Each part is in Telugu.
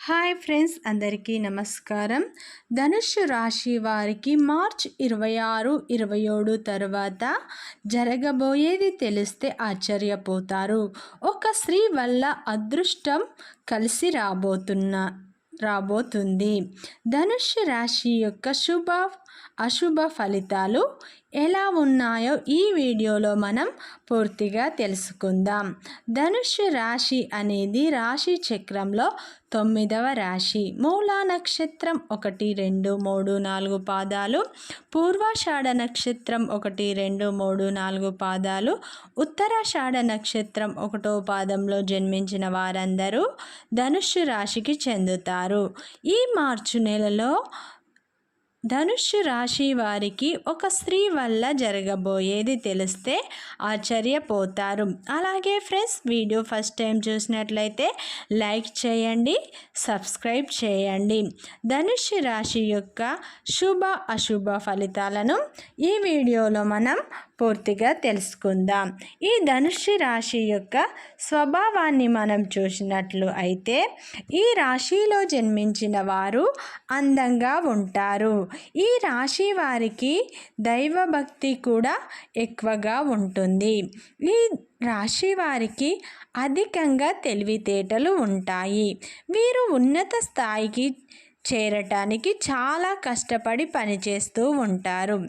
హాయ్ ఫ్రెండ్స్ అందరికీ నమస్కారం. ధనుషు రాశి వారికి మార్చ్ ఇరవై ఆరు ఇరవై ఏడు తర్వాత జరగబోయేది తెలిస్తే ఆశ్చర్యపోతారు. ఒక స్త్రీ వల్ల అదృష్టం కలిసి రాబోతున్న రాబోతుంది. ధనుష్య రాశి యొక్క శుభ అశుభ ఫలితాలు ఎలా ఉన్నాయో ఈ వీడియోలో మనం పూర్తిగా తెలుసుకుందాం. ధనుషు రాశి అనేది రాశి చక్రంలో తొమ్మిదవ రాశి. మూలా నక్షత్రం ఒకటి రెండు మూడు నాలుగు పాదాలు. పూర్వాషాఢ నక్షత్రం ఒకటి రెండు మూడు నాలుగు పాదాలు. ఉత్తరాషాఢ నక్షత్రం ఒకటో పాదంలో జన్మించిన వారందరూ ధనుషు రాశికి చెందుతారు. ఈ మార్చు నెలలో ధనుషు రాశి వారికి ఒక స్త్రీ వల్ల జరగబోయేది తెలిస్తే ఆశ్చర్యపోతారు. అలాగే ఫ్రెండ్స్ వీడియో ఫస్ట్ టైం చూసినట్లయితే లైక్ చేయండి సబ్స్క్రైబ్ చేయండి. ధనుషు రాశి యొక్క శుభ అశుభ ఫలితాలను ఈ వీడియోలో మనం పూర్తిగా తెలుసుకుందాం. ఈ ధనుష్య రాశి యొక్క స్వభావాన్ని మనం చూసినట్లు అయితే ఈ రాశిలో జన్మించిన వారు అందంగా ఉంటారు. ఈ రాశి వారికి దైవభక్తి కూడా ఎక్కువగా ఉంటుంది. ఈ రాశి వారికి అధికంగా తెలివితేటలు ఉంటాయి. వీరు ఉన్నత స్థాయికి చేరటానికి చాలా కష్టపడి పనిచేస్తూ ఉంటారు.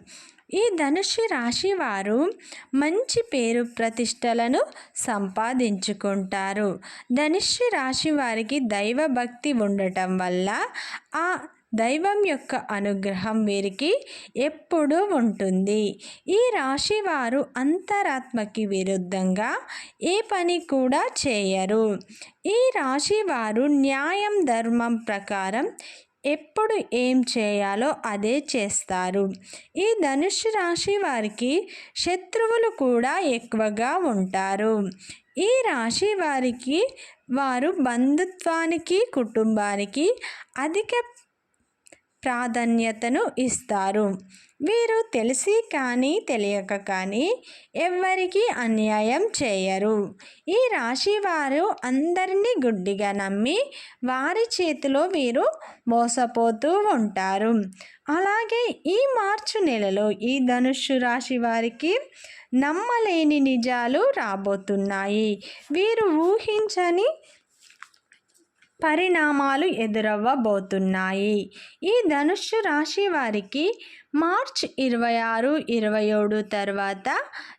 ఈ ధనుషు రాశి వారు మంచి పేరు ప్రతిష్టలను సంపాదించుకుంటారు. ధనుషు రాశి వారికి దైవభక్తి ఉండటం వల్ల ఆ దైవం యొక్క అనుగ్రహం వీరికి ఎప్పుడూ ఉంటుంది. ఈ రాశి వారు అంతరాత్మకి విరుద్ధంగా ఏ పని కూడా చేయరు. ఈ రాశి వారు న్యాయం ధర్మం ప్రకారం ఎప్పుడు ఏం చేయాలో అదే చేస్తారు. ఈ ధనుషు రాశి వారికి శత్రువులు కూడా ఎక్కువగా ఉంటారు. ఈ రాశి వారికి వారు బంధుత్వానికి కుటుంబానికి అధిక ప్రాధాన్యతను ఇస్తారు. వీరు తెలిసి కానీ తెలియక కానీ ఎవ్వరికీ అన్యాయం చేయరు. ఈ రాశి వారు అందరినీ గుడ్డిగా నమ్మి వారి చేతిలో వీరు మోసపోతూ ఉంటారు. అలాగే ఈ మార్చు నెలలో ఈ ధనుస్సు రాశి వారికి నమ్మలేని నిజాలు రాబోతున్నాయి. వీరు ఊహించని పరిణామాలు ఎదురవ్వబోతున్నాయి. ఈ ధనుస్సు రాశి వారికి మార్చ్ ఇరవై ఆరు ఇరవై ఏడు తర్వాత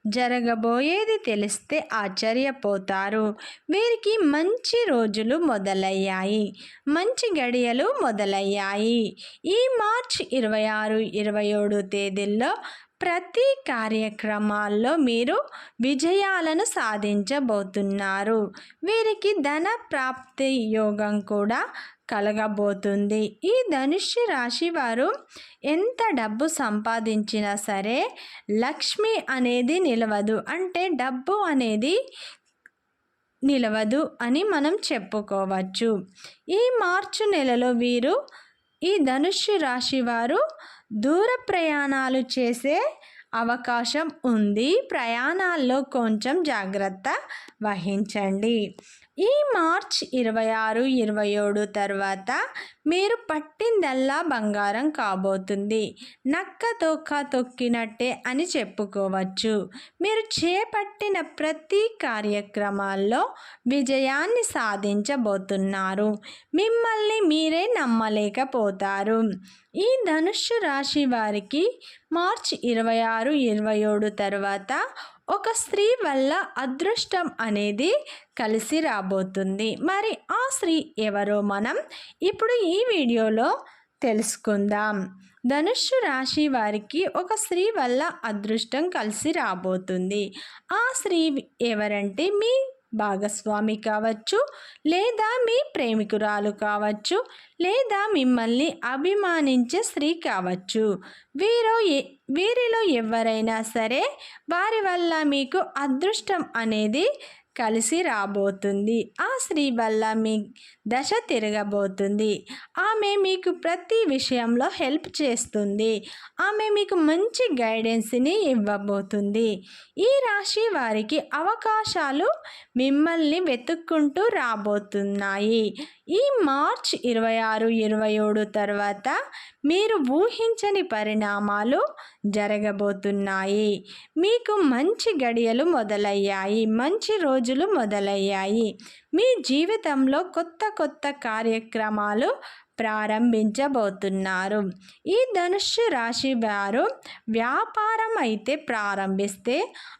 జరగబోయేది తెలిస్తే ఆశ్చర్యపోతారు. వీరికి మంచి రోజులు మొదలయ్యాయి. మంచి గడియలు మొదలయ్యాయి. ఈ మార్చ్ ఇరవై ఆరు ఇరవై ఏడు తేదీల్లో ప్రతి కార్యక్రమాల్లో మీరు విజయాలను సాధించబోతున్నారు. వీరికి ధన ప్రాప్తి యోగం కూడా కలగబోతుంది. ఈ ధనుష్య రాశి వారు ఎంత డబ్బు సంపాదించినా సరే లక్ష్మి అనేది నిలవదు. అంటే డబ్బు అనేది నిలవదు అని మనం చెప్పుకోవచ్చు. ఈ మార్చి నెలలో వీరు ఈ ధనుష్య రాశి వారు దూర ప్రయాణాలు చేసే అవకాశం ఉంది. ప్రయాణాల్లో కొంచెం జాగ్రత్త వహించండి. ఈ మార్చ్ ఇరవై ఆరు ఇరవై ఏడు తర్వాత మీరు పట్టిందల్లా బంగారం కాబోతుంది. నక్క తొక్క తొక్కినట్టే అని చెప్పుకోవచ్చు. మీరు చేపట్టిన ప్రతి కార్యక్రమాల్లో విజయాన్ని సాధించబోతున్నారు. మిమ్మల్ని మీరే నమ్మలేకపోతారు. ఈ ధనుస్సు రాశి వారికి మార్చ్ ఇరవై ఆరు ఇరవై ఏడు తర్వాత ఒక స్త్రీ వల్ల అదృష్టం అనేది కలిసి రాబోతుంది. మరి ఆ స్త్రీ ఎవరో మనం? ఇప్పుడు ఈ ఈ వీడియోలో తెలుసుకుందాం. ధనుస్సు రాశి వారికి ఒక స్త్రీ వల్ల అదృష్టం కలిసి రాబోతుంది. ఆ స్త్రీ ఎవరంటే మీ భాగస్వామి కావచ్చు లేదా మీ ప్రేమికురాలు కావచ్చు లేదా మిమ్మల్ని అభిమానించే స్త్రీ కావచ్చు. వీరు వీరిలో ఎవరైనా సరే వారి వల్ల మీకు అదృష్టం అనేది కలిసి రాబోతుంది. ఆ స్త్రీ వల్ల మీ దశ తిరగబోతుంది. ఆమె మీకు ప్రతి విషయంలో హెల్ప్ చేస్తుంది. ఆమె మీకు మంచి గైడెన్స్ని ఇవ్వబోతుంది. ఈ రాశి వారికి అవకాశాలు మిమ్మల్ని వెతుక్కుంటూ రాబోతున్నాయి. ఈ మార్చ్ ఇరవై ఆరు ఇరవై ఏడు తర్వాత మీరు ఊహించని పరిణామాలు జరగబోతున్నాయి. మీకు మంచి గడియలు మొదలయ్యాయి. మంచి రోజు రోజులు మొదలయ్యాయి. మీ జీవితంలో కొత్త కొత్త కార్యక్రమాలు ప్రారంభించబోతున్నారు. ఈ ధనుస్సు రాశి వారు వ్యాపారం అయితే ప్రారంభిస్తే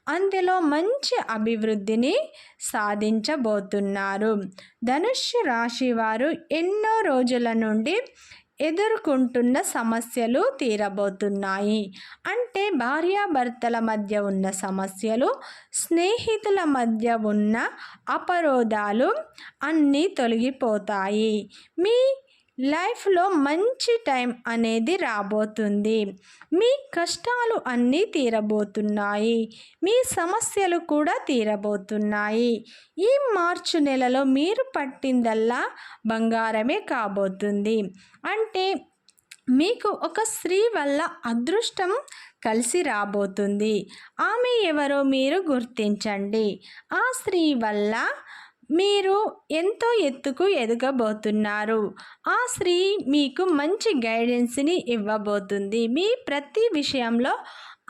అందులో మంచి అభివృద్ధిని సాధించబోతున్నారు. ధనుస్సు రాశి వారు ఎన్నో రోజుల నుండి ఎదుర్కొంటున్న సమస్యలు తీరబోతున్నాయి. అంటే భార్యాభర్తల మధ్య ఉన్న సమస్యలు స్నేహితుల మధ్య ఉన్న అపరోధాలు అన్నీ తొలగిపోతాయి. మీ లైఫ్లో మంచి టైం అనేది రాబోతుంది. మీ కష్టాలు అన్నీ తీరబోతున్నాయి. మీ సమస్యలు కూడా తీరబోతున్నాయి. ఈ మార్చి నెలలో మీరు పట్టిందల్లా బంగారమే కాబోతుంది. అంటే మీకు ఒక స్త్రీ వల్ల అదృష్టం కలిసి రాబోతుంది. ఆమె ఎవరో మీరు గుర్తించండి. ఆ స్త్రీ వల్ల మీరు ఎంతో ఎత్తుకు ఎదగబోతున్నారు. ఆ స్త్రీ మీకు మంచి గైడెన్స్ని ఇవ్వబోతుంది. మీ ప్రతి విషయంలో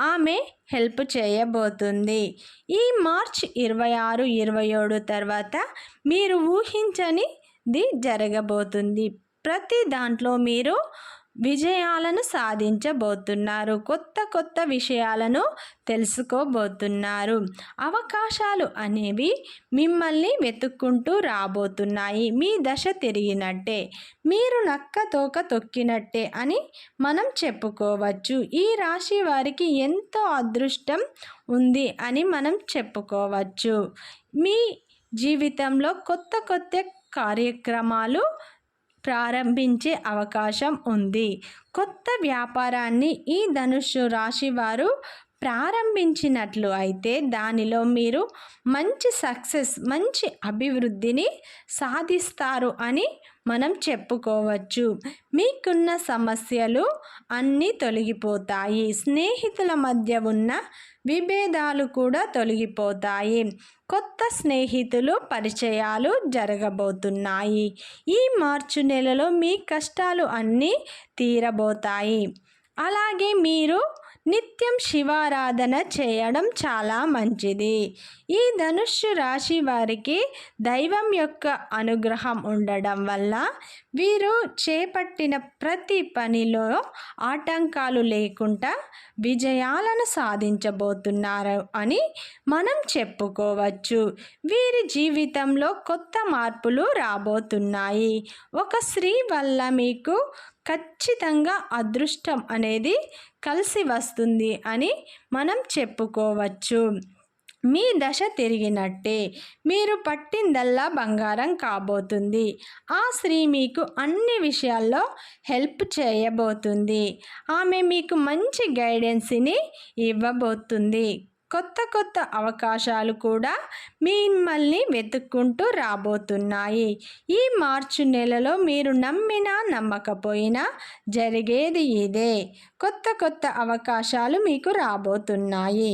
ఆమె హెల్ప్ చేయబోతుంది. ఈ మార్చ్ ఇరవై ఆరు ఇరవై ఏడు తర్వాత మీరు ఊహించనిది జరగబోతుంది. ప్రతి దాంట్లో మీరు విజయాలను సాధించబోతున్నారు. కొత్త కొత్త విషయాలను తెలుసుకోబోతున్నారు. అవకాశాలు అనేవి మిమ్మల్ని వెతుక్కుంటూ రాబోతున్నాయి. మీ దశ తిరిగినట్టే మీరు నక్క తోక తొక్కినట్టే అని మనం చెప్పుకోవచ్చు. ఈ రాశి వారికి ఎంతో అదృష్టం ఉంది అని మనం చెప్పుకోవచ్చు. మీ జీవితంలో కొత్త కొత్త కార్యక్రమాలు ప్రారంభించే అవకాశం ఉంది. కొత్త వ్యాపారాన్ని ఈ ధనుషు రాశి వారు ప్రారంభించినట్లు అయితే దానిలో మీరు మంచి సక్సెస్ మంచి అభివృద్ధిని సాధిస్తారు అని మనం చెప్పుకోవచ్చు. మీకున్న సమస్యలు అన్నీ తొలగిపోతాయి. స్నేహితుల మధ్య ఉన్న విభేదాలు కూడా తొలగిపోతాయి. కొత్త స్నేహితులు పరిచయాలు జరగబోతున్నాయి. ఈ మార్చి నెలలో మీ కష్టాలు అన్నీ తీరబోతాయి. అలాగే మీరు నిత్యం శివారాధన చేయడం చాలా మంచిది. ఈ ధనుస్సు రాశి వారికి దైవం యొక్క అనుగ్రహం ఉండడం వల్ల వీరు చేపట్టిన ప్రతి పనిలో ఆటంకాలు లేకుండా విజయాలను సాధించబోతున్నారు అని మనం చెప్పుకోవచ్చు. వీరి జీవితంలో కొత్త మార్పులు రాబోతున్నాయి. ఒక స్త్రీ వల్ల మీకు ఖచ్చితంగా అదృష్టం అనేది కలిసి వస్తుంది అని మనం చెప్పుకోవచ్చు. మీ దశ తిరిగినట్టే. మీరు పట్టిందల్లా బంగారం కాబోతుంది. ఆ స్త్రీ మీకు అన్ని విషయాల్లో హెల్ప్ చేయబోతుంది. ఆమె మీకు మంచి గైడెన్స్ని ఇవ్వబోతుంది. కొత్త కొత్త అవకాశాలు కూడా మిమ్మల్ని వెతుక్కుంటూ రాబోతున్నాయి. ఈ మార్చి నెలలో మీరు నమ్మినా నమ్మకపోయినా జరిగేది ఇదే. కొత్త కొత్త అవకాశాలు మీకు రాబోతున్నాయి.